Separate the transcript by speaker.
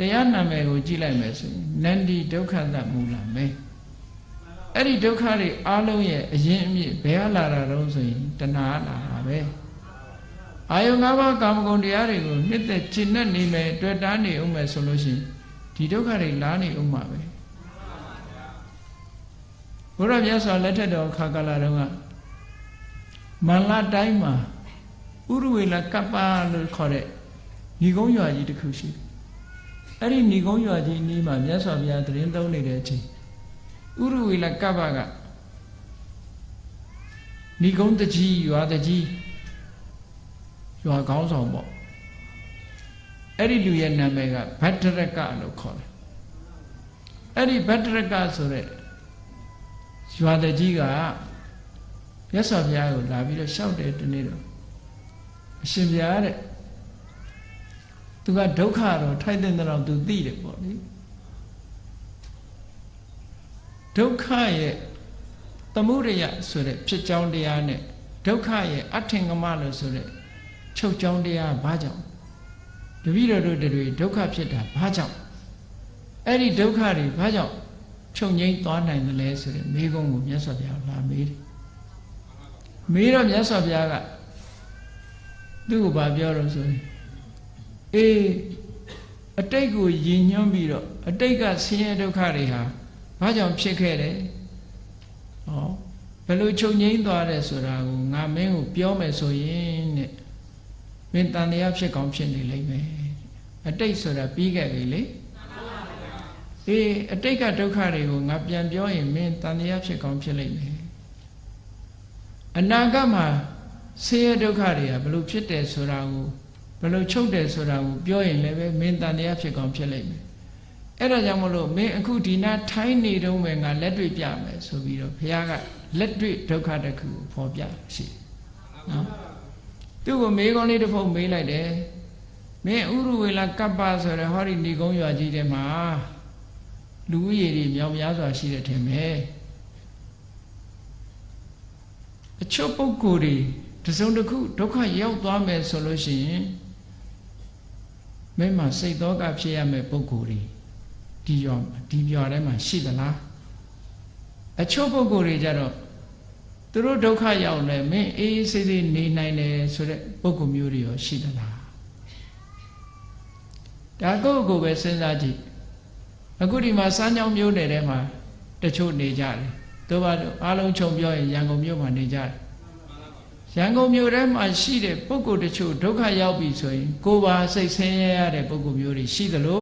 Speaker 1: တရားနာမည်ကိုကြည့်လိုက်မယ်ဆိုရင်နန္ဒီဒုက္ခသမူလမေအဲ့ဒီဒုက္ခတွေအလုံးရဲ့အရင်အမြစ်ဘယ်ဟာလာတာတော့ဆိုရင်တဏှာလာတာပဲအာယု၅ပါးကာမဂုဏ်တရားတွေကိုနှစ်သက်ကျင့်တတ်နေမယ်တွေ့တာနေအောင်မယ်ဆိုလို့ရှိရင်ဒီဒုက္ခတွေလာနေအောင်မှာပဲဘုရားမြတ်စွာလက်ထက်တော်ခါကာလတုန်းကမန္လာတိုင်းမှာဥရဝေလကပ္ပလို့ခေါ်တဲ့ညီကုန်းရွာကြီးတစ်ခုရှိတယ် အဲ့ဒီညီကုန်းရွာကြီးအနီးမှာမြတ်စွာဘုရားတရင်သုံးနေတဲ့အချိန်ဥရဝေလကပ္ပကညီကုန်းတကြီးရွာတကြီးရွာကောင်းဆောင်ပေါ့အဲ့ဒီလူရဲ့နာမည်ကဗတ္တရကလို့ခေါ်တယ်အဲ့ဒီဗတ္တရကဆိုတဲ့ရွာတကြီးကမြတ်စွာဘုရားကိုလာပြီးတော့ရှောက်တယ်တနေ့တော့အရှင်ဘုရားတဲ့ သူကဒုက္ခတော့ထိုက်တဲ့တော့သူသိတယ်ပေါ့လေဒုက္ခရဲ့သမုဒယဆိုတဲ့ဖြစ်ကြောင်းတရားနဲ့ဒုက္ခရဲ့အထင်ကမလို့ဆိုတဲ့ချုပ်ကြောင်းတရားဘာကြောင့်တပည့်တော်တို့တွေဒုက္ခဖြစ်တာဘာကြောင့်အဲ့ဒီဒုက္ခတွေဘာကြောင့်ချုပ်ငိမ့်သွားနိုင်တယ်လဲဆိုတဲ့မိကုံးကိုမြတ်စွာဘုရားလာမေးတယ်မေးတော့မြတ်စွာဘုရားကသူ့ကိုဗာပြောတော့ဆိုရင် အေးအတိတ်ကိုယဉ်ညွှန်းပြီးတော့အတိတ်ကဆင်းရဲဒုက္ခတွေဟာဘာကြောင့်ဖြစ်ခဲ့တယ်ဟောဘယ်လိုချုပ်ငိမ့်သွားတယ်ဆိုတာကိုငါမင်းကိုပြောမယ်ဆိုရင်တဲ့မင်းတန်တရားဖြစ်ကောင်းဖြစ်နေလိမ့်မယ်အတိတ်ဆိုတာပြီးခဲ့ပြီလေအေးအတိတ်ကဒုက္ခတွေကိုငါပြန်ပြောရင်မင်းတန်တရားဖြစ်ကောင်းဖြစ်လိမ့်မယ်အနာဂတ်မှာဆင်းရဲဒုက္ခတွေကဘယ်လိုဖြစ်တယ်ဆိုတာကို ဘယ်လိုချုပ်တယ်ဆိုတာကိုပြောရင်လည်းပဲမင်းတန်တရားဖြစ်ကောင်းဖြစ်လိမ့်မယ်အဲ့ဒါကြောင့်မလို့မင်းအခုဒီနာထိုင်းနေတော့မယ်ငါလက်တွေ့ပြမယ်ဆိုပြီးတော့ဘုရားကလက်တွေ့ဒုက္ခတစ်ခုကိုဖော်ပြရှိနော်သူ့ကိုမေးခွန်းလေးတစ်ဖုံမေးလိုက်တယ်မင်းဥရဝေလာကပ္ပဆိုတဲ့ဟောဒီဏီကုန်းရွာကြီးထဲမှာလူဦးရေတွေမြောင်များစွာရှိတဲ့ထင်ပဲအချို့ပုဂ္ဂိုလ်တွေတစုံတစ်ခုဒုက္ခရောက်သွားမယ်ဆိုလို့ရှိရင် မင်းမှာစိတ်သောကဖြစ်ရမယ့်ပုဂ္ဂိုလ်တွေဒီရောဒီပြောထဲမှာရှိသလားအချို့ပုဂ္ဂိုလ်တွေကြတော့သူတို့ဒုက္ခရောက်လဲမင်းအေးအေးဆေးဆေးနေနိုင်တယ်ဆိုတဲ့ပုဂ္ဂိုလ်မျိုးတွေရောရှိသလားဒါကိုယ့်ကိုယ်ပဲစဉ်းစားကြည့်အခုဒီမှာစမ်းကြောင်းမျိုးနယ်ထဲမှာတချို့နေကြတယ်တို့ဘာလို့အားလုံးခြုံပြောရင်ရန်ကုန်မြို့မှာနေကြတယ် ရန်ကုန်မြို့ထဲမှာရှိတဲ့ပုဂ္ဂိုလ်တချို့ဒုက္ခရောက်ပြီဆိုရင်ကိုယ်ပါစိတ်ဆင်းရဲရတဲ့ပုဂ္ဂိုလ်မျိုးတွေရှိသလို